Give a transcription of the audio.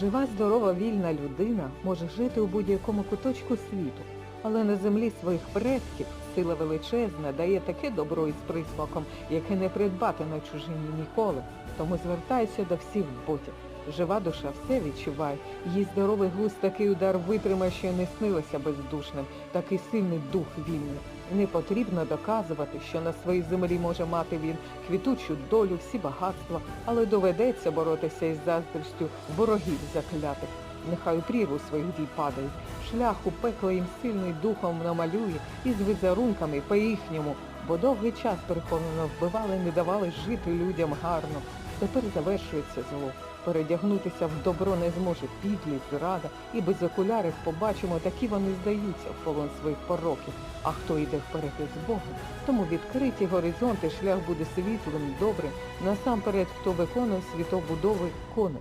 Жива, здорова, вільна людина може жити у будь-якому куточку світу, але на землі своїх предків сила величезна дає таке добро із присмаком, яке не придбати на чужині ніколи. Тому звертайся до всіх ботів. Жива душа все відчуває, її здоровий глузд такий удар витримає, що не снилося бездушним, такий сильний дух вільний. Не потрібно доказувати, що на своїй землі може мати він квітучу долю, всі багатства, але доведеться боротися із заздрістю ворогів заклятих. Нехай у прірву своїх дій падають, шлях у пекло їм сильний духом намалює і з візерунками по-їхньому, бо довгий час переховано вбивали, не давали жити людям гарно. Тепер завершується зло. Передягнутися в добро не зможе підлість, зрада, і без окулярів побачимо, такі вони здаються в полон своїх пороків. А хто йде вперед із Богом, тому відкриті горизонти, шлях буде світлим, добрим. Насамперед, хто виконує світобудови кони.